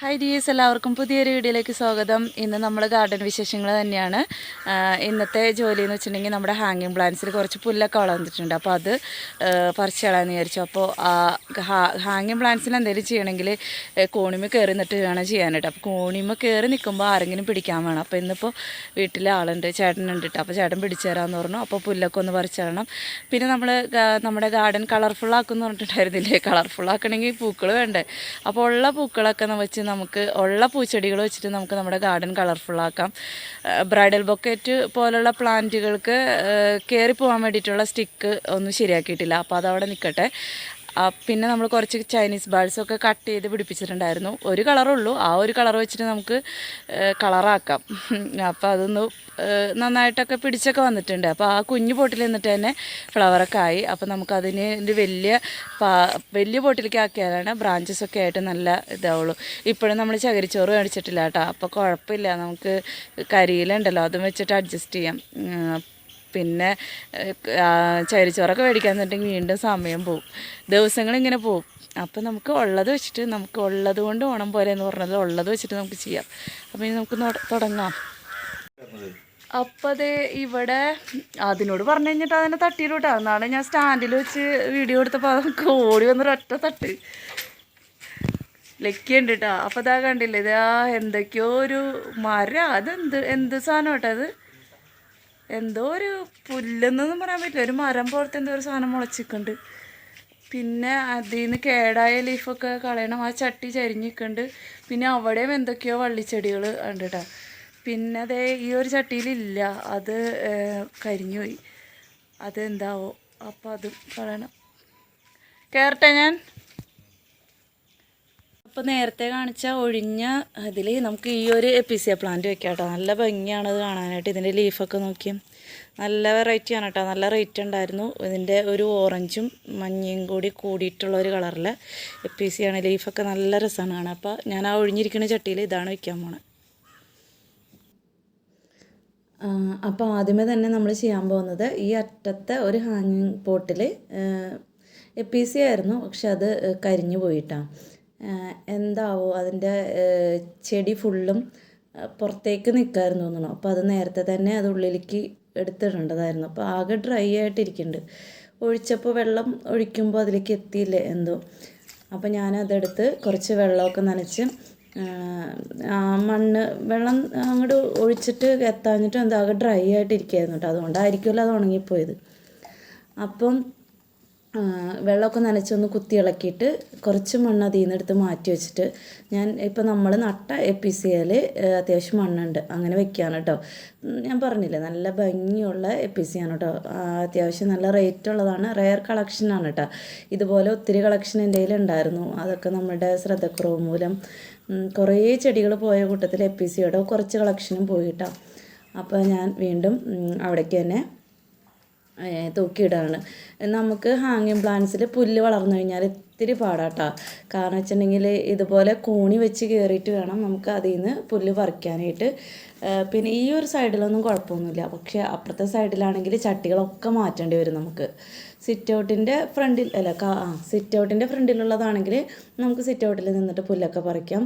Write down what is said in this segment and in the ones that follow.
Hi dears എല്ലാവർക്കും പുതിയൊരു വീഡിയോയിലേക്ക് സ്വാഗതം. ഇന്ന് നമ്മൾ ഗാർഡൻ വിശേഷങ്ങൾ തന്നെയാണ്. ഇന്നത്തെ ജോലി എന്ന് വെച്ചിട്ടുണ്ടെങ്കിൽ നമ്മുടെ ഹാങ്ങിങ് പ്ലാന്റ്സിൽ കുറച്ച് പുല്ലൊക്കെ വളർന്നിട്ടുണ്ട് അപ്പോൾ അത് പറിച്ച് കളയാമെന്ന് വിചാരിച്ചു. അപ്പോൾ ഹാങ്ങിങ് പ്ലാന്റ്സിൽ എന്തെങ്കിലും ചെയ്യണമെങ്കിൽ കോണിമ കയറി നിന്നിട്ട് വേണം ചെയ്യാനായിട്ട്. അപ്പോൾ കോണിമ കയറി നിൽക്കുമ്പോൾ ആരെങ്കിലും പിടിക്കാൻ വേണം. അപ്പോൾ ഇന്നിപ്പോൾ വീട്ടിലെ ആളുണ്ട് ചേട്ടനുണ്ട് കേട്ടോ അപ്പോൾ ചേട്ടൻ പിടിച്ചു തരാമെന്ന് പറഞ്ഞു. അപ്പോൾ പുല്ലൊക്കെ ഒന്ന് പറിച്ച് തരണം. പിന്നെ നമ്മൾ നമ്മുടെ ഗാർഡൻ കളർഫുള്ളാക്കുമെന്ന് പറഞ്ഞിട്ടുണ്ടായിരുന്നില്ലേ? കളർഫുള്ളാക്കണമെങ്കിൽ പൂക്കൾ വേണ്ടേ? അപ്പോൾ ഉള്ള പൂക്കളൊക്കെ വെച്ച് നമുക്ക് ഉള്ള പൂച്ചെടികൾ വെച്ചിട്ട് നമുക്ക് നമ്മുടെ ഗാർഡൻ കളർഫുള്ളാക്കാം ബ്രൈഡൽ ബൊക്കറ്റ് പോലുള്ള പ്ലാന്റുകൾക്ക് കയറി പോകാൻ വേണ്ടിയിട്ടുള്ള സ്റ്റിക്ക് ഒന്നും ശരിയാക്കിയിട്ടില്ല. അപ്പോൾ അതവിടെ നിൽക്കട്ടെ പിന്നെ നമ്മൾ കുറച്ച് ചൈനീസ് ബാൾസൊക്കെ കട്ട് ചെയ്ത് പിടിപ്പിച്ചിട്ടുണ്ടായിരുന്നു. ഒരു കളറുള്ളൂ ആ ഒരു കളർ വെച്ചിട്ട് നമുക്ക് കളറാക്കാം അപ്പോൾ അതൊന്ന് നന്നായിട്ടൊക്കെ പിടിച്ചൊക്കെ വന്നിട്ടുണ്ട്. അപ്പോൾ ആ കുഞ്ഞു പോട്ടിൽ നിന്നിട്ട് തന്നെ ഫ്ലവറൊക്കെ ആയി. അപ്പോൾ നമുക്കതിന് ഒരു വലിയ വലിയ പോട്ടിലേക്ക് ആക്കിയാലാണ് ബ്രാഞ്ചസൊക്കെ ആയിട്ട് നല്ല ഇതാവുള്ളൂ. ഇപ്പോഴും നമ്മൾ ചകിരിച്ചോറ് മേടിച്ചിട്ടില്ല കേട്ടോ. അപ്പോൾ കുഴപ്പമില്ല. നമുക്ക് കരിയിലുണ്ടല്ലോ അതും വെച്ചിട്ട് അഡ്ജസ്റ്റ് ചെയ്യാം. പിന്നെ ചരിച്ചോറൊക്കെ മേടിക്കാൻ മേടിക്കാന്നുണ്ടെങ്കിൽ വീണ്ടും സമയം പോവും. ദിവസങ്ങളിങ്ങനെ പോവും. അപ്പം നമുക്ക് ഉള്ളത് വെച്ചിട്ട് നമുക്ക് ഉള്ളത് കൊണ്ട് ഓണം പോലെ എന്ന് പറഞ്ഞത് ഉള്ളത് വെച്ചിട്ട് നമുക്ക് ചെയ്യാം. അപ്പം ഇനി നമുക്ക് തുടങ്ങാം. അപ്പം അത് ഇവിടെ അതിനോട് പറഞ്ഞു കഴിഞ്ഞിട്ട് അതിനെ തട്ടിയിട്ടാ നാളെ ഞാൻ സ്റ്റാൻഡിൽ വെച്ച് വീഡിയോ എടുത്തപ്പോൾ അതൊക്കെ ഓടി വന്നൊരൊറ്റ തട്ട്. ലക്കിയുണ്ട് കേട്ടോ അപ്പോൾ അതാ കണ്ടില്ലേ ഇതാ എന്തൊക്കെയോ ഒരു മര. അതെന്ത് എന്ത് സാധനം കേട്ടോ അത്? എന്തോ ഒരു പുല്ലെന്നൊന്നും പറയാൻ പറ്റില്ല. ഒരു മരം പോലത്തെ എന്തോ ഒരു സാധനം മുളച്ചിക്കുന്നുണ്ട്. പിന്നെ അതിൽ നിന്ന് കേടായ ലീഫൊക്കെ കളയണം. ആ ചട്ടി ചരിഞ്ഞിക്കുന്നുണ്ട്. പിന്നെ അവിടെയും എന്തൊക്കെയോ വള്ളിച്ചെടികൾ ഉണ്ട് കേട്ടോ പിന്നെ അതേ ഈ ഒരു ചട്ടിയിലില്ല. അത് കരിഞ്ഞുപോയി. അതെന്താവോ. അപ്പോൾ അതും കളയണം. കയറട്ടെ ഞാൻ? അപ്പോൾ നേരത്തെ കാണിച്ച ഒഴിഞ്ഞ ഇതിൽ നമുക്ക് ഈ ഒരു എപ്പിസിയ പ്ലാന്റ് വെക്കാം കേട്ടോ നല്ല ഭംഗിയാണ് അത് കാണാനായിട്ട്. ഇതിന്റെ ലീഫൊക്കെ നോക്കിയും. നല്ല വെറൈറ്റി ആണ് കേട്ടോ നല്ല റേറ്റ് ഉണ്ടായിരുന്നു. ഇതിന്റെ ഒരു ഓറഞ്ചും മഞ്ഞയും കൂടി കൂടിയിട്ടുള്ള ഒരു കളറിൽ എപ്പിസിയാണ്. ലീഫൊക്കെ നല്ല രസമാണ് കാണാൻ. അപ്പോൾ ഞാൻ ആ ഒഴിഞ്ഞിരിക്കുന്ന ചട്ടിയിൽ ഇതാണ് വയ്ക്കാൻ പോണത് അപ്പോൾ ആദ്യമേ തന്നെ നമ്മൾ ചെയ്യാൻ പോകുന്നത് ഈ അറ്റത്തെ ഒരു ഹാങ്ങിങ് പോട്ടിൽ എ പി സി ആയിരുന്നു. പക്ഷെ അത് കരിഞ്ഞു പോയിട്ടാണ് എന്താവോ അതിന്റെ ചെടി ഫുള്ളും പുറത്തേക്ക് നിൽക്കായിരുന്നു തോന്നണം. അപ്പോൾ അത് നേരത്തെ തന്നെ അത് ഉള്ളിലേക്ക് എടുത്തിടേണ്ടതായിരുന്നു. അപ്പോൾ ആകെ ഡ്രൈ ആയിട്ടിരിക്കുന്നുണ്ട് ഒഴിച്ചപ്പോൾ വെള്ളം ഒഴിക്കുമ്പോൾ അതിലേക്ക് എത്തിയില്ലേ എന്തോ. അപ്പോൾ ഞാനതെടുത്ത് കുറച്ച് വെള്ളമൊക്കെ നനച്ച് മണ്ണ് വെള്ളം അങ്ങോട്ട് ഒഴിച്ചിട്ട് എത്താഞ്ഞിട്ട് എന്താ ആകെ ഡ്രൈ ആയിട്ടിരിക്കുകയായിരുന്നു കേട്ടോ. അതുകൊണ്ടായിരിക്കുമല്ലോ അത് ഉണങ്ങിപ്പോയത്. അപ്പം വെള്ളമൊക്കെ നനച്ചൊന്ന് കുത്തി ഇളക്കിയിട്ട് കുറച്ച് മണ്ണ് അതിൽ നിന്ന് എടുത്ത് മാറ്റി വെച്ചിട്ട് ഞാൻ ഇപ്പോൾ നമ്മൾ നട്ട എപ്പിസിയയിൽ അത്യാവശ്യം മണ്ണുണ്ട്. അങ്ങനെ വെക്കുകയാണ് കേട്ടോ. ഞാൻ പറഞ്ഞില്ലേ നല്ല ഭംഗിയുള്ള എപ്പിസിയാണ് കേട്ടോ. അത്യാവശ്യം നല്ല റേറ്റ് ഉള്ളതാണ്. റെയർ കളക്ഷനാണ് കേട്ടോ. ഇതുപോലെ ഒത്തിരി കളക്ഷൻ എന്റെ കയ്യിലുണ്ടായിരുന്നു അതൊക്കെ നമ്മുടെ ശ്രദ്ധക്കുറവ് മൂലം കുറേ ചെടികൾ പോയ കൂട്ടത്തിൽ എപ്പിസിയുടെ കുറച്ച് കളക്ഷനും പോയിട്ടോ അപ്പോൾ ഞാൻ വീണ്ടും അവിടേക്ക് തന്നെ തൂക്കിയിടാണ്. നമുക്ക് ഹാങ്ങിങ് പ്ലാന്റ്സിൽ പുല്ല് വളർന്നു കഴിഞ്ഞാൽ ഇത്തിരി പാടാട്ടാ. കാരണം വെച്ചിട്ടുണ്ടെങ്കിൽ ഇതുപോലെ കൂണി വെച്ച് കയറിയിട്ട് വേണം നമുക്ക് അതിൽ നിന്ന് പുല്ല് പറിക്കാനായിട്ട്. പിന്നെ ഈ ഒരു സൈഡിലൊന്നും കുഴപ്പമൊന്നുമില്ല. പക്ഷേ അപ്പുറത്തെ സൈഡിലാണെങ്കിൽ ചട്ടികളൊക്കെ മാറ്റേണ്ടി വരും നമുക്ക്. സിറ്റ് ഔട്ടിന്റെ ഫ്രണ്ടിൽ അല്ല ആ സിറ്റ് ഔട്ടിന്റെ ഫ്രണ്ടിലുള്ളതാണെങ്കിൽ നമുക്ക് സിറ്റ് ഔട്ടിൽ നിന്നിട്ട് പുല്ലൊക്കെ പറിക്കാം.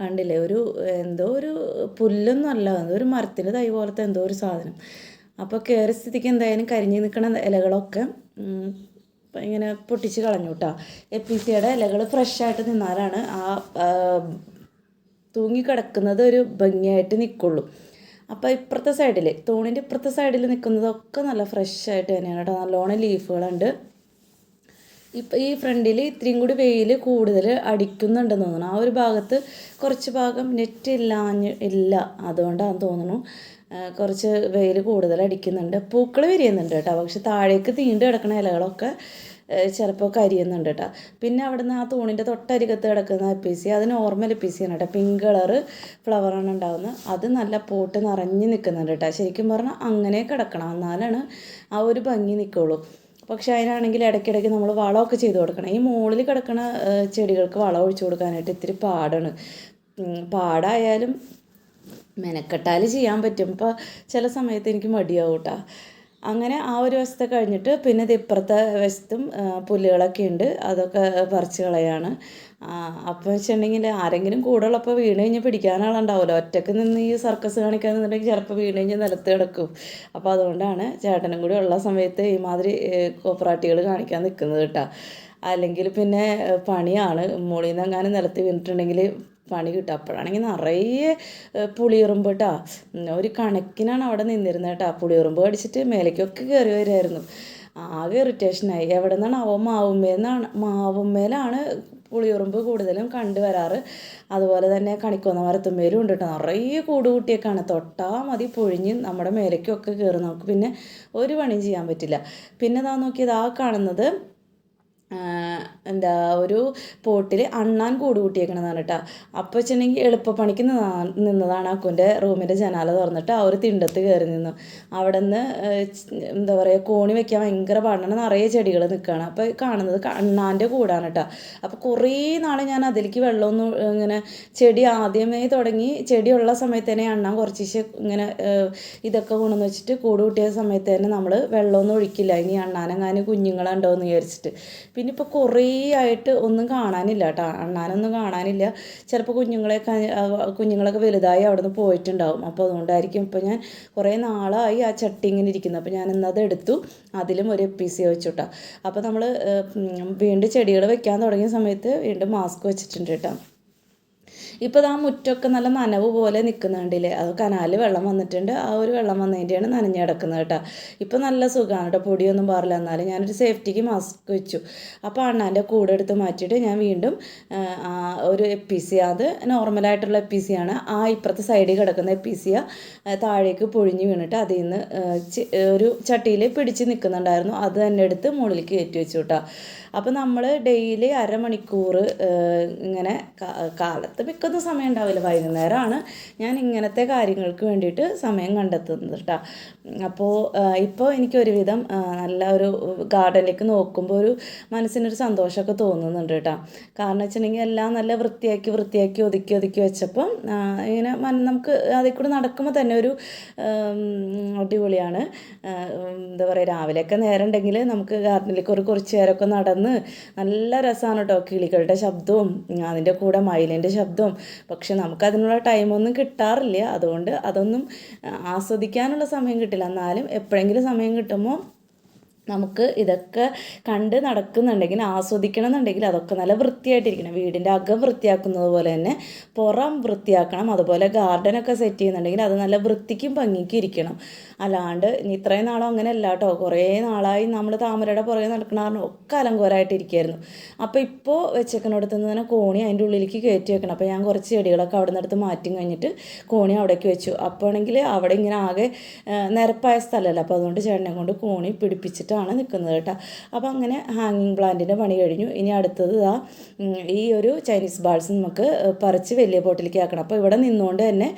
കണ്ടില്ലേ? ഒരു എന്തോ ഒരു പുല്ലൊന്നും അല്ല ഒരു മരത്തിന്റെ തൈ പോലത്തെ എന്തോ ഒരു സാധനം. അപ്പോൾ കയറി സ്ഥിതിക്ക് എന്തായാലും കരിഞ്ഞു നിൽക്കുന്ന ഇലകളൊക്കെ ഇങ്ങനെ പൊട്ടിച്ച് കളഞ്ഞു കേട്ടോ എ പി സിയുടെ ഇലകൾ ഫ്രഷായിട്ട് നിന്നാലാണ് ആ തൂങ്ങിക്കിടക്കുന്നത് ഒരു ഭംഗിയായിട്ട് നിൽക്കുള്ളൂ അപ്പോൾ ഇപ്പുറത്തെ സൈഡിൽ തൂണിന്റെ ഇപ്പുറത്തെ സൈഡിൽ നിൽക്കുന്നതൊക്കെ നല്ല ഫ്രഷായിട്ട് തന്നെയാണ് കേട്ടോ നല്ലോണം ലീഫുകളുണ്ട് ഇപ്പം ഈ ഫ്രണ്ടിൽ ഇത്രയും കൂടി വെയിൽ കൂടുതൽ അടിക്കുന്നുണ്ടെന്ന് തോന്നുന്നു. ആ ഒരു ഭാഗത്ത് കുറച്ച് ഭാഗം നെറ്റ് ഇല്ലാഞ്ഞ് ഇല്ല അതുകൊണ്ടാണെന്ന് തോന്നുന്നു. കുറച്ച് വെയിൽ കൂടുതൽ അടിക്കുന്നുണ്ട് പൂക്കൾ വിരിയുന്നുണ്ട് കേട്ടോ. പക്ഷെ താഴേക്ക് തീണ്ടു കിടക്കുന്ന ഇലകളൊക്കെ ചിലപ്പോൾ കരിയുന്നുണ്ട് കേട്ടോ. പിന്നെ അവിടുന്ന് ആ തൂണിന്റെ തൊട്ടരികത്ത് കിടക്കുന്ന എ പി സി അത് നോർമൽ എ പി സി ആണ് കേട്ടോ. പിങ്ക് കളറ് ഫ്ലവറാണ് ഉണ്ടാകുന്നത് അത് നല്ല പോട്ട് നിറഞ്ഞ് നിൽക്കുന്നുണ്ട് കേട്ടോ. ശരിക്കും പറഞ്ഞാൽ അങ്ങനെ കിടക്കണം. എന്നാലാണ് ആ ഒരു ഭംഗി നിൽക്കുള്ളൂ. പക്ഷെ അതിനാണെങ്കിൽ ഇടയ്ക്കിടയ്ക്ക് നമ്മൾ വളമൊക്കെ ചെയ്ത് കൊടുക്കണം. ഈ മുകളിൽ കിടക്കുന്ന ചെടികൾക്ക് വളം ഒഴിച്ചു കൊടുക്കാനായിട്ട് ഇത്തിരി പാടാണ്. പാടായാലും മെനക്കെട്ടാൽ ചെയ്യാൻ പറ്റും. ഇപ്പോൾ ചില സമയത്ത് എനിക്ക് മടിയാവും അങ്ങനെ ആ ഒരു വശത്തെ കഴിഞ്ഞിട്ട് പിന്നെ ഇപ്പുറത്തെ വശത്തും പുല്ലുകളൊക്കെ ഉണ്ട്. അതൊക്കെ പറിച്ച് കളയാണ്. അപ്പം അപ്പോൾ വെച്ചിട്ടുണ്ടെങ്കിൽ ആരെങ്കിലും കൂടെ ഉള്ളപ്പോൾ വീണ് കഴിഞ്ഞാൽ പിടിക്കാൻ ഒറ്റയ്ക്ക് നിന്ന് ഈ സർക്കസ് കാണിക്കാൻ നിന്നിട്ടുണ്ടെങ്കിൽ ചിലപ്പോൾ വീണ് കഴിഞ്ഞാൽ നിലത്ത് കിടക്കും. അപ്പോൾ അതുകൊണ്ടാണ് ചേട്ടനും കൂടി ഉള്ള സമയത്ത് ഈ മാതിരി കോപ്പറാട്ടികൾ കാണിക്കാൻ നിൽക്കുന്നത് കേട്ടോ. അല്ലെങ്കിൽ പിന്നെ പണിയാണ്. മുകളിൽ നിന്ന് അങ്ങനെ നിലത്ത് വീണിട്ടുണ്ടെങ്കിൽ പണി കിട്ടും അപ്പോഴാണെങ്കിൽ നിറയെ പുളിയുറുമ്പ് കേട്ടോ ഒരു കണക്കിനാണ് അവിടെ നിന്നിരുന്നത് കേട്ടോ പുളിയുറുമ്പ് കടിച്ചിട്ട് മേലേക്കൊക്കെ കയറി വരുമായിരുന്നു ആകെ ഇറിറ്റേഷനായി എവിടെ നിന്നാണ് അവ മാവുമ്മേന്നാണ് മാവുമ്മേലാണ് പുളിയുറുമ്പ് കൂടുതലും കണ്ടുവരാറ് അതുപോലെ തന്നെ കണിക്കൊന്ന മരത്തുമ്മേലും ഉണ്ട് കേട്ടോ നിറയെ കൂട് കൂട്ടിയൊക്കെയാണ് തൊട്ടാൽ മതി പൊഴിഞ്ഞ് നമ്മുടെ മേലേക്കൊക്കെ കയറി നമുക്ക് പിന്നെ ഒരു പണിയും ചെയ്യാൻ പറ്റില്ല. പിന്നെ ഇതാ നോക്കിയത് ആ കാണുന്നത്. എന്താ ഒരു പോട്ടിൽ അണ്ണാൻ കൂട് കൂട്ടിയേക്കണതാണ് കേട്ടോ അപ്പോൾ വെച്ചിട്ടുണ്ടെങ്കിൽ എളുപ്പപ്പണിക്ക് നിന്നതാണ് അക്കുന്റെ റൂമിന്റെ ജനാല തുറന്നിട്ട് ആ ഒരു തിണ്ടത്ത് കയറി നിന്നു. അവിടെ നിന്ന് എന്താ പറയുക കോണി വെക്കാൻ ഭയങ്കര പാടാണ്. നിറയെ ചെടികൾ നിൽക്കുകയാണ് അപ്പോൾ കാണുന്നത് അണ്ണാന്റെ കൂടാണ് കേട്ടോ. അപ്പോൾ കുറേ നാൾ ഞാൻ അതിലേക്ക് വെള്ളമൊന്നും ഇങ്ങനെ ചെടി ആദ്യമേ തുടങ്ങി ചെടിയുള്ള സമയത്ത് തന്നെ അണ്ണാൻ കുറച്ച് ഇങ്ങനെ ഇതൊക്കെ കൊണ്ടുവന്ന് വെച്ചിട്ട് കൂട് കൂട്ടിയ സമയത്ത് തന്നെ നമ്മൾ വെള്ളമൊന്നും ഒഴിക്കില്ല. ഇനി അണ്ണാനെങ്ങാനും കുഞ്ഞുങ്ങളുണ്ടോ എന്ന് വിചാരിച്ചിട്ട്. പിന്നെ ഇപ്പോൾ കുറേ ആയിട്ട് ഒന്നും കാണാനില്ല കേട്ടോ അണ്ണാനൊന്നും കാണാനില്ല. ചിലപ്പോൾ കുഞ്ഞുങ്ങളെ കുഞ്ഞുങ്ങളൊക്കെ വലുതായി അവിടെ നിന്ന് പോയിട്ടുണ്ടാവും. അപ്പോൾ അതുകൊണ്ടായിരിക്കും ഇപ്പോൾ ഞാൻ കുറേ നാളായി ആ ചട്ടി ഇങ്ങനെ ഇരിക്കുന്നത് അപ്പോൾ ഞാൻ ഇന്നത് എടുത്തു. അതിലും ഒരു പി സി വെച്ചു കേട്ടോ അപ്പോൾ നമ്മൾ വീണ്ടും ചെടികൾ വെക്കാൻ തുടങ്ങിയ സമയത്ത് വീണ്ടും മാസ്ക് വെച്ചിട്ടുണ്ട് കേട്ടോ ഇപ്പോൾ ആ മുറ്റമൊക്കെ നല്ല നനവ് പോലെ നിൽക്കുന്നുണ്ടല്ലേ അത് കനാലിൽ വെള്ളം വന്നിട്ടുണ്ട്. ആ ഒരു വെള്ളം വന്നതിന്റെയാണ് നനഞ്ഞ് കിടക്കുന്നത് കേട്ടോ. ഇപ്പോൾ നല്ല സുഖമാണ് കേട്ടോ. പൊടിയൊന്നും പാറില്ല എന്നാലും ഞാനൊരു സേഫ്റ്റിക്ക് മാസ്ക് വെച്ചു. അപ്പോൾ അണ്ണാന്റെ കൂടെ എടുത്ത് മാറ്റിയിട്ട് ഞാൻ വീണ്ടും ഒരു എ പി സി അത് നോർമലായിട്ടുള്ള എ പി സി ആണ് ആ ഇപ്പുറത്തെ സൈഡിൽ കിടക്കുന്ന എ പി സിയ താഴേക്ക് പൊഴിഞ്ഞ് വീണിട്ട് അതിൽ നിന്ന് ഒരു ചട്ടിയിൽ പിടിച്ച് നിൽക്കുന്നുണ്ടായിരുന്നു അത് തന്നെ എടുത്ത് മുകളിലേക്ക് കയറ്റി വെച്ചു കേട്ടോ. അപ്പോൾ നമ്മൾ ഡെയിലി അരമണിക്കൂർ ഇങ്ങനെ കാലത്ത് കാലത്ത് മിക്കൊന്നും സമയം ഉണ്ടാവില്ല. വൈകുന്നേരമാണ് ഞാൻ ഇങ്ങനത്തെ കാര്യങ്ങൾക്ക് വേണ്ടിയിട്ട് സമയം കണ്ടെത്തുന്നത് കേട്ടോ അപ്പോൾ ഇപ്പോൾ എനിക്ക് ഒരുവിധം നല്ല ഒരു ഗാർഡനിലേക്ക് നോക്കുമ്പോൾ ഒരു മനസ്സിനൊരു സന്തോഷമൊക്കെ തോന്നുന്നുണ്ട് കേട്ടോ കാരണം വെച്ചിട്ടുണ്ടെങ്കിൽ എല്ലാം നല്ല വൃത്തിയാക്കി വൃത്തിയാക്കി ഒതുക്കി ഒതുക്കി വെച്ചപ്പം ഇങ്ങനെ നമുക്ക് അതിൽ കൂടെ നടക്കുമ്പോൾ തന്നെ ഒരു അടിപൊളിയാണ്. എന്താ പറയുക രാവിലെയൊക്കെ നേരം ഉണ്ടെങ്കിൽ നമുക്ക് ഗാർഡനിലേക്ക് ഒരു കുറച്ച് നേരമൊക്കെ നടന്ന് നല്ല രസമാണ് കേട്ടോ കിളികളുടെ ശബ്ദവും അതിന്റെ കൂടെ മയിലിന്റെ ശബ്ദവും പക്ഷെ നമുക്കതിനുള്ള ടൈമൊന്നും കിട്ടാറില്ല. അതുകൊണ്ട് അതൊന്നും ആസ്വദിക്കാനുള്ള സമയം കിട്ടില്ല. എന്നാലും എപ്പോഴെങ്കിലും സമയം കിട്ടുമ്പോൾ നമുക്ക് ഇതൊക്കെ കണ്ട് നടക്കുന്നുണ്ടെങ്കിൽ ആസ്വദിക്കണം എന്നുണ്ടെങ്കിൽ അതൊക്കെ നല്ല വൃത്തിയായിട്ടിരിക്കണം. വീടിന്റെ അകം വൃത്തിയാക്കുന്നത് പോലെ തന്നെ പുറം വൃത്തിയാക്കണം. അതുപോലെ ഗാർഡനൊക്കെ സെറ്റ് ചെയ്യുന്നുണ്ടെങ്കിൽ അത് നല്ല വൃത്തിക്കും ഭംഗിക്കും ഇരിക്കണം. അല്ലാണ്ട് ഇനി ഇത്രയും നാളും അങ്ങനെ അല്ല കേട്ടോ കുറേ നാളായി നമ്മൾ താമരയുടെ പുറകെ നടക്കണ കാരണം ഒക്കെ അലങ്കോരമായിട്ടിരിക്കുമായിരുന്നു അപ്പോൾ ഇപ്പോൾ വെച്ചേക്കനടുത്ത് നിന്ന് തന്നെ കോണി അതിന്റെ ഉള്ളിലേക്ക് കയറ്റി വെക്കണം. അപ്പോൾ ഞാൻ കുറച്ച് ചെടികളൊക്കെ അവിടെ നിന്നെടുത്ത് മാറ്റി കഴിഞ്ഞിട്ട് കോണി അവിടേക്ക് വെച്ചു. അപ്പോൾ ആണെങ്കിൽ അവിടെ ഇങ്ങനെ ആകെ നിരപ്പായ സ്ഥലമല്ല. അപ്പോൾ അതുകൊണ്ട് ചേട്ടനെ കൊണ്ട് കോണി പിടിപ്പിച്ചിട്ടാണ് നിൽക്കുന്നത് കേട്ടോ. അപ്പോൾ അങ്ങനെ ഹാങ്ങിങ് പ്ലാന്റിന്റെ പണി കഴിഞ്ഞു. ഇനി അടുത്തത് ആ ഈ ഒരു ചൈനീസ് ബാൾസ് നമുക്ക് പറിച്ച് വലിയ പോട്ടിലേക്ക് ആക്കണം. അപ്പോൾ ഇവിടെ നിന്നുകൊണ്ട് തന്നെ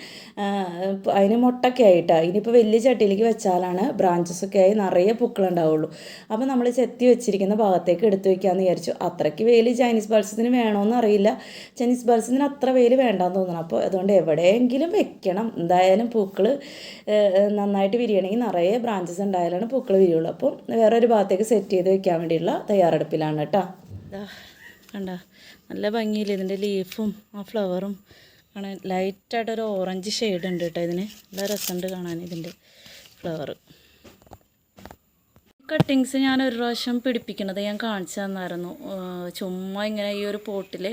അതിന് മുട്ടൊക്കെ ആയിട്ടാണ് ഇനിയിപ്പോൾ വലിയ ചട്ടിയിലേക്ക് വെച്ചാലാണ് ബ്രാഞ്ചസ് ഒക്കെ ആയി നിറയെ പൂക്കളുണ്ടാവുള്ളൂ അപ്പോൾ നമ്മൾ ചെത്തി വെച്ചിരിക്കുന്ന ഭാഗത്തേക്ക് എടുത്തു വയ്ക്കാമെന്ന് വിചാരിച്ചു. അത്രയ്ക്ക് വെയിൽ ചൈനീസ് ബാൾസത്തിന് വേണമെന്ന് അറിയില്ല. ചൈനീസ് ബാൾസത്തിന് അത്ര വെയിൽ വേണ്ടാന്ന് തോന്നണം. അപ്പോൾ അതുകൊണ്ട് എവിടെയെങ്കിലും വെക്കണം. എന്തായാലും പൂക്കൾ നന്നായിട്ട് വിരിയണമെങ്കിൽ നിറയെ ബ്രാഞ്ചസ് ഉണ്ടായാലാണ് പൂക്കൾ വിരിയുള്ളൂ. അപ്പോൾ വേറൊരു ഭാഗത്തേക്ക് സെറ്റ് ചെയ്ത് വെക്കാൻ വേണ്ടിയുള്ള തയ്യാറെടുപ്പിലാണ് കേട്ടോ. കണ്ട നല്ല ഭംഗിയില്ല ഇതിന്റെ ലീഫും ആ ഫ്ലവറും കാണാൻ ലൈറ്റായിട്ടൊരു ഓറഞ്ച് ഷെയ്ഡ് ഉണ്ട് കേട്ടോ ഇതിന്. നല്ല രസമുണ്ട് കാണാൻ ഇതിന്റെ ഫ്ലവർ കട്ടിങ്സ് ഞാൻ ഒരു പ്രാവശ്യം പിടിപ്പിക്കണത് ഞാൻ കാണിച്ചു തന്നായിരുന്നു. ചുമ്മാ ഇങ്ങനെ ഈ ഒരു പോട്ടിൽ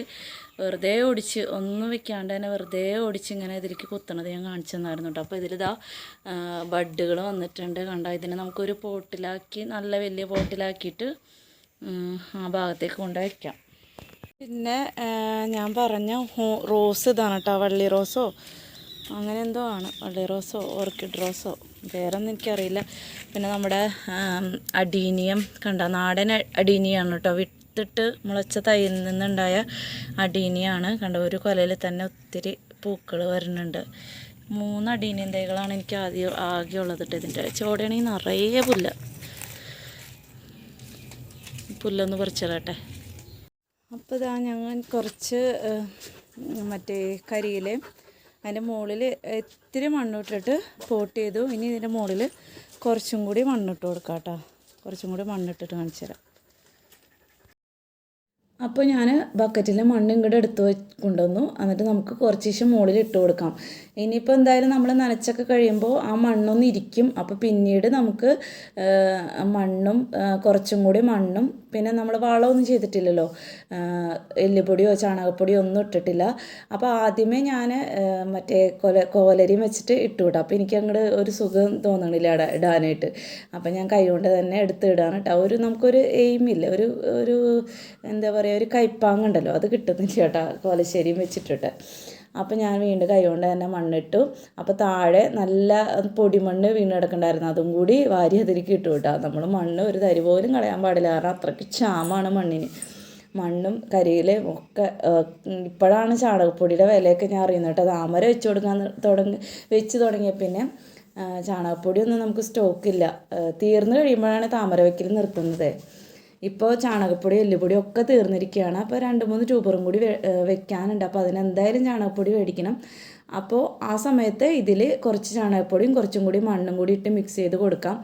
വെറുതെ ഓടിച്ച് ഒന്നും വെക്കാണ്ട് തന്നെ വെറുതെ ഓടിച്ച് ഇങ്ങനെ ഇതിലേക്ക് കുത്തണത് ഞാൻ കാണിച്ചു തന്നായിരുന്നു കേട്ടോ. അപ്പോൾ ഇതിലിതാ ബഡ്ഡുകൾ വന്നിട്ടുണ്ട്. കണ്ട ഇതിനെ നമുക്കൊരു പോട്ടിലാക്കി നല്ല വലിയ പോട്ടിലാക്കിയിട്ട് ആ ഭാഗത്തേക്ക് കൊണ്ട് വയ്ക്കാം പിന്നെ ഞാൻ പറഞ്ഞ റോസ് ഇതാണ് കേട്ടോ വള്ളി റോസോ? അങ്ങനെ എന്തോ ആണ്. വള്ളി റോസോ ഓർക്കിഡ് റോസോ വേറൊന്നും എനിക്കറിയില്ല. പിന്നെ നമ്മുടെ അഡീനിയം കണ്ട? നാടൻ അഡീനിയാണ് കേട്ടോ. വിത്തിട്ട് മുളച്ച തൈയിൽ നിന്നുണ്ടായ അഡീനിയാണ് കണ്ട? ഒരു കൊലയിൽ തന്നെ ഒത്തിരി പൂക്കൾ വരുന്നുണ്ട്. മൂന്ന് അഡീനിയം തൈകളാണ് എനിക്ക് ആദ്യം ആകെ ഉള്ളത് കേട്ടോ ഇതിന്റെ. ചോടയാണെങ്കിൽ നിറയെ പുല്ല. പുല്ലൊന്ന് പറിച്ചിടട്ടെ അപ്പോൾ ഇതാ ഞങ്ങൾ കുറച്ച് മറ്റേ കരിയിൽ അതിന്റെ മുകളിൽ ഇത്തിരി മണ്ണിട്ടിട്ട് പോട്ട് ചെയ്തു. ഇനി ഇതിന്റെ മുകളിൽ കുറച്ചും കൂടി മണ്ണിട്ട് കൊടുക്കാം കേട്ടോ. കുറച്ചും കൂടി മണ്ണിട്ടിട്ട് കാണിച്ചു തരാം. അപ്പോൾ ഞാൻ ബക്കറ്റിൽ മണ്ണ് ഇങ്ങോട്ട് എടുത്ത് കൊണ്ടുവന്നു. എന്നിട്ട് നമുക്ക് കുറച്ച് ശേഷം മുകളിൽ ഇട്ട് കൊടുക്കാം. ഇനിയിപ്പോൾ എന്തായാലും നമ്മൾ നനച്ചൊക്കെ കഴിയുമ്പോൾ ആ മണ്ണൊന്ന് ഇരിക്കും. അപ്പോൾ പിന്നീട് നമുക്ക് മണ്ണും കുറച്ചും കൂടി മണ്ണും പിന്നെ നമ്മൾ വളമൊന്നും ചെയ്തിട്ടില്ലല്ലോ. എല്ലുപൊടിയോ ചാണകപ്പൊടിയോ ഒന്നും ഇട്ടിട്ടില്ല. അപ്പോൾ ആദ്യമേ ഞാൻ മറ്റേ കൊല കോലരിയും വെച്ചിട്ട് ഇട്ടു അപ്പോൾ എനിക്ക് അങ്ങോട്ട് ഒരു സുഖം തോന്നണില്ല ഇടാ ഇടാനായിട്ട്. അപ്പോൾ ഞാൻ കൈകൊണ്ട് തന്നെ എടുത്ത് ഇടാണ് കേട്ടോ ഒരു നമുക്കൊരു എയിമില്ല ഒരു ഒരു എന്താ പറയുക ഒരു കൈപ്പാങ്ങുണ്ടല്ലോ അത് കിട്ടുന്നില്ല കേട്ടോ കോലശ്ശേരിയും വെച്ചിട്ടിട്ട്. അപ്പോൾ ഞാൻ വീണ്ടും കൈകൊണ്ട് തന്നെ മണ്ണിട്ടു. അപ്പോൾ താഴെ നല്ല പൊടിമണ്ണ് വീണ് കിടക്കണ്ടായിരുന്നു അതും കൂടി വാരി അതിലേക്ക് ഇട്ടു കേട്ടോ. നമ്മൾ മണ്ണ് ഒരു തരി പോലും കളയാൻ പാടില്ല. കാരണം അത്രയ്ക്ക് ക്ഷാമമാണ് മണ്ണിന്. മണ്ണും കരിയിലും ഒക്കെ ഇപ്പോഴാണ് ചാണകപ്പൊടിയുടെ വിലയൊക്കെ ഞാൻ അറിയുന്നത് കേട്ടോ. താമര വെച്ച് കൊടുക്കാൻ തുടങ്ങി വെച്ച് തുടങ്ങിയ പിന്നെ ചാണകപ്പൊടിയൊന്നും നമുക്ക് സ്റ്റോക്കില്ല. തീർന്നു കഴിയുമ്പോഴാണ് താമര വെക്കൽ നിർത്തുന്നത്. ഇപ്പോൾ ചാണകപ്പൊടി എല്ലുപൊടി ഒക്കെ തീർന്നിരിക്കുകയാണ്. അപ്പോൾ രണ്ട് മൂന്ന് ട്യൂബറും കൂടി വെക്കാനുണ്ട്. അപ്പോൾ അതിനെന്തായാലും ചാണകപ്പൊടി മേടിക്കണം. അപ്പോൾ ആ സമയത്ത് ഇതിൽ കുറച്ച് ചാണകപ്പൊടിയും കുറച്ചും കൂടി മണ്ണും കൂടി ഇട്ട് മിക്സ് ചെയ്ത് കൊടുക്കാം.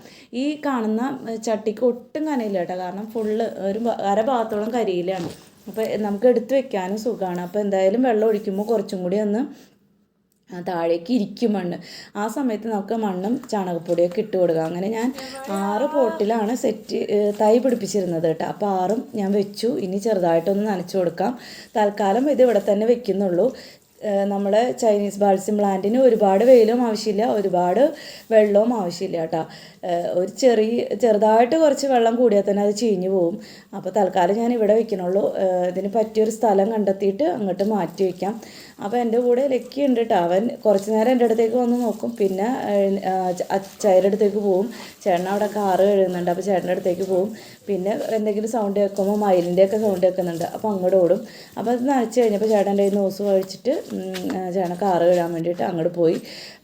ഈ കാണുന്ന ചട്ടിക്ക് ഒട്ടും കനയില്ല കേട്ടോ. കാരണം ഫുള്ള് ഒരു അര ഭാഗത്തോളം കരിയിലാണ്. അപ്പോൾ നമുക്ക് എടുത്ത് വെക്കാനും സുഖമാണ്. അപ്പോൾ എന്തായാലും വെള്ളം ഒഴിക്കുമ്പോൾ കുറച്ചും കൂടി ഒന്ന് താഴേക്ക് ഇരിക്കും മണ്ണ്. ആ സമയത്ത് നമുക്ക് മണ്ണും ചാണകപ്പൊടിയൊക്കെ ഇട്ട് കൊടുക്കാം. അങ്ങനെ ഞാൻ ആറ് പോട്ടിലാണ് സെറ്റ് തൈ പിടിപ്പിച്ചിരുന്നത് കേട്ടോ. അപ്പോൾ ആറും ഞാൻ വെച്ചു. ഇനി ചെറുതായിട്ടൊന്ന് നനച്ചു കൊടുക്കാം. തൽക്കാലം ഇത് ഇവിടെ തന്നെ വെക്കുന്നുള്ളൂ. നമ്മുടെ ചൈനീസ് ബാൾസിം പ്ലാന്റിന് ഒരുപാട് വെയിലും ആവശ്യമില്ല. ഒരുപാട് വെള്ളവും ആവശ്യമില്ല കേട്ടോ. ഒരു ചെറിയ ചെറുതായിട്ട് കുറച്ച് വെള്ളം കൂടിയാൽ തന്നെ അത് ചീഞ്ഞു പോകും അപ്പോൾ തൽക്കാലം ഞാൻ ഇവിടെ വെക്കണുള്ളൂ. ഇതിന് പറ്റിയൊരു സ്ഥലം കണ്ടെത്തിയിട്ട് അങ്ങോട്ട് മാറ്റി വയ്ക്കാം അപ്പോൾ എന്റെ കൂടെ ലക്കി ഉണ്ട് കേട്ടോ അവൻ കുറച്ച് നേരം എന്റെ അടുത്തേക്ക് വന്ന് നോക്കും. പിന്നെ ചേട്ടന്റെ അടുത്തേക്ക് പോവും. ചേട്ടൻ അവിടെ കാറ് കഴുകുന്നുണ്ട്. അപ്പോൾ ചേട്ടന്റെ അടുത്തേക്ക് പോവും. പിന്നെ എന്തെങ്കിലും സൗണ്ട് കേൾക്കുമ്പോൾ മയിലിന്റെ ഒക്കെ സൗണ്ട് കേൾക്കുന്നുണ്ട്. അപ്പോൾ അങ്ങോട്ട് ഓടും. അപ്പോൾ അത് നനച്ച് കഴിഞ്ഞപ്പോൾ ചേട്ടന്റെ കയ്യിൽ നോസ് കഴിച്ചിട്ട് ചേട്ടൻ കാറ് കഴുകാൻ വേണ്ടിയിട്ട് അങ്ങോട്ട് പോയി.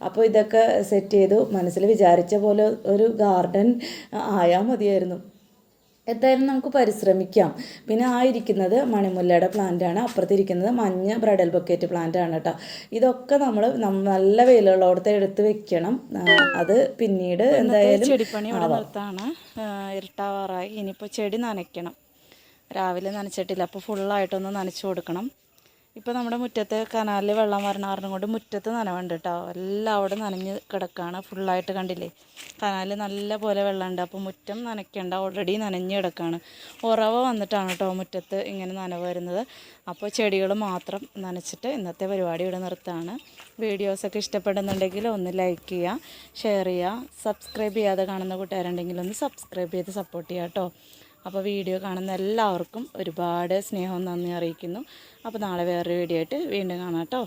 അപ്പോൾ ഇതൊക്കെ സെറ്റ് ചെയ്തു. മനസ്സിൽ വിചാരിച്ച പോലെ ഒരു ഗാർഡൻ ആയാൽ മതിയായിരുന്നു. എന്തായാലും നമുക്ക് പരിശ്രമിക്കാം. പിന്നെ ആ ഇരിക്കുന്നത് മണിമുല്ലയുടെ പ്ലാന്റാണ് അപ്പുറത്തിരിക്കുന്നത് മഞ്ഞ ബ്രഡൽ ബൊക്കേറ്റ് പ്ലാന്റ് ആണ് കേട്ടോ ഇതൊക്കെ നമ്മൾ നല്ല വെയിലുള്ളടത്ത് എടുത്ത് വെക്കണം. അത് പിന്നീട് എന്തായാലും ചെടിപ്പണി ഇവിടെ നിർത്താണ്. ഇരട്ടാവാറായി. ഇനിയിപ്പോൾ ചെടി നനയ്ക്കണം. രാവിലെ നനച്ചിട്ടില്ല. അപ്പോൾ ഫുള്ളായിട്ടൊന്ന് നനച്ചു കൊടുക്കണം. ഇപ്പോൾ നമ്മുടെ മുറ്റത്തെ കനാലിൽ വെള്ളം വരണ കാരണം കൊണ്ട് മുറ്റത്ത് നനവുണ്ട് കേട്ടോ എല്ലാം അവിടെ നനഞ്ഞ് കിടക്കുകയാണ് ഫുള്ളായിട്ട് കണ്ടില്ലേ? കനാലിൽ നല്ല പോലെ വെള്ളമുണ്ട്. അപ്പോൾ മുറ്റം നനയ്ക്കേണ്ട. ഓൾറെഡി നനഞ്ഞ് കിടക്കുകയാണ് ഉറവ വന്നിട്ടാണ് കേട്ടോ മുറ്റത്ത് ഇങ്ങനെ നനവ് വരുന്നത്. അപ്പോൾ ചെടികൾ മാത്രം നനച്ചിട്ട് ഇന്നത്തെ പരിപാടി ഇവിടെ നിർത്താണ് വീഡിയോസൊക്കെ ഇഷ്ടപ്പെടുന്നുണ്ടെങ്കിൽ ഒന്ന് ലൈക്ക് ചെയ്യുക ഷെയർ ചെയ്യുക സബ്സ്ക്രൈബ് ചെയ്യാതെ കാണുന്ന കൂട്ടുകാരുണ്ടെങ്കിൽ ഒന്ന് സബ്സ്ക്രൈബ് ചെയ്ത് സപ്പോർട്ട് ചെയ്യുക കേട്ടോ അപ്പോൾ വീഡിയോ കാണുന്ന എല്ലാവർക്കും ഒരുപാട് സ്നേഹം നന്ദി അറിയിക്കുന്നു. അപ്പോൾ നാളെ വേറൊരു വീഡിയോ ആയിട്ട് വീണ്ടും കാണാം കേട്ടോ.